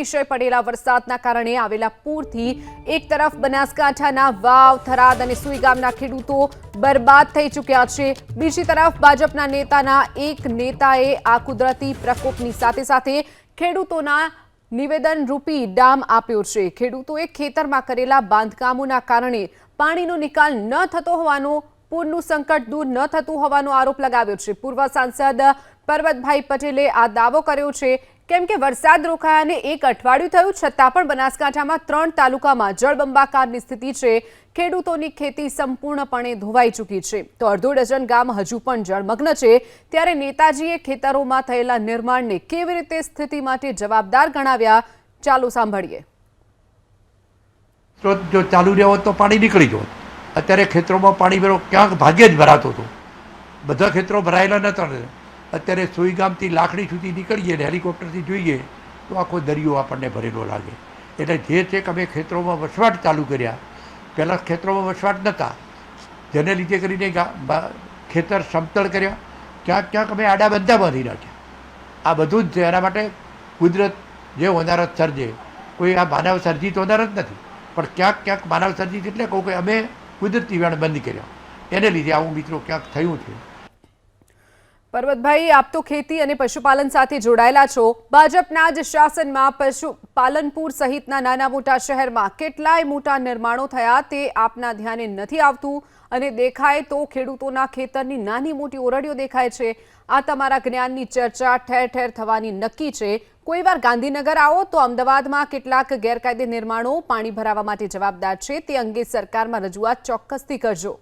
અતિશય પડેલા વરસાદના કારણે આવેલા પૂરથી એક તરફ બનાસકાંઠાના વાવ, થરાદ અને સુઈ ગામના ખેડૂતો બરબાદ થઈ ચૂક્યા છે. બીજી તરફ ભાજપના નેતાના એક નેતાએ આ કુદરતી પ્રકોપની સાથે સાથે ખેડૂતોના નિવેદન રૂપી ડામ આપ્યો છે. ખેડૂતોએ ખેતરમાં કરેલા બાંધકામોના કારણે પાણીનો નિકાલ ન થતો હોવાનો, પૂરનું સંકટ દૂર ન થતું હોવાનો આરોપ લગાવ્યો છે. પૂર્વ સાંસદ પરબતભાઈ પટેલે આ દાવો કર્યો છે. કેમ કે વરસાદ રોકાયાને એક અઠવાડિયું થયું, છતાં પણ બનાસકાંઠામાં ત્રણ તાલુકામાં જળબંબાકારની સ્થિતિ છે. ખેડૂતોની ખેતી સંપૂર્ણપણે ધોવાઈ ચૂકી છે. તો અડધો ડઝન ગામ હજુ પણ જળમગ્ન છે. ત્યારે નેતાજીએ ખેતરોમાં થયેલા નિર્માણને કેવી રીતે સ્થિતિ માટે જવાબદાર ગણાવ્યા? ચાલો સાંભળીએ. જો ચાલુ રહ્યો હોત તો પાણી નીકળી ગયો અત્યારે ખેતરોમાં પાણી ક્યાંક ભાગ્યે જ ભરાતો હતો. બધા ખેતરો ભરાયેલા નતા અત્યારે સુઈગામથી લાકડી સુધી નીકળીએ ને હેલિકોપ્ટરથી જોઈએ, તો આખો દરિયો આપણને ભરેલો લાગે. એટલે જે છે કે અમે ખેતરોમાં વસવાટ ચાલુ કર્યા. પહેલાં ખેતરોમાં વસવાટ નહોતા. જેને લીધે કરીને ખેતર સમતળ કર્યા. ક્યાંક ક્યાંક અમે આડા બંધા બાંધી નાખ્યા. આ બધું જ છે. એના માટે કુદરત જે હોનારત સર્જે. કોઈ આ માનવ સર્જિત હોનારત નથી. પણ ક્યાંક ક્યાંક માનવ સર્જિત એટલે કહું કે અમે કુદરતી વેણ બંધ કર્યા. એને લીધે આવું મિત્રો ક્યાંક થયું છે. પર્વતભાઈ, આપ તો ખેતી અને પશુપાલન સાથે જોડાયેલા છો. ભાજપના જ શાસનમાં પશુ પાલનપુર સહિતના નાના મોટા શહેરમાં કેટલાય મોટા નિર્માણો થયા તે આપના ધ્યાને નથી આવતું. અને દેખાય તો ખેડૂતોના ખેતરની નાની મોટી ઓરડીઓ દેખાય છે. આ તમારા જ્ઞાનની ચર્ચા ઠેર ઠેર થવાની નક્કી છે. કોઈ વાર ગાંધીનગર આવો તો અમદાવાદમાં કેટલાક ગેરકાયદે નિર્માણો પાણી ભરાવા માટે જવાબદાર છે. તે અંગે સરકારમાં રજૂઆત ચોક્કસથી કરજો.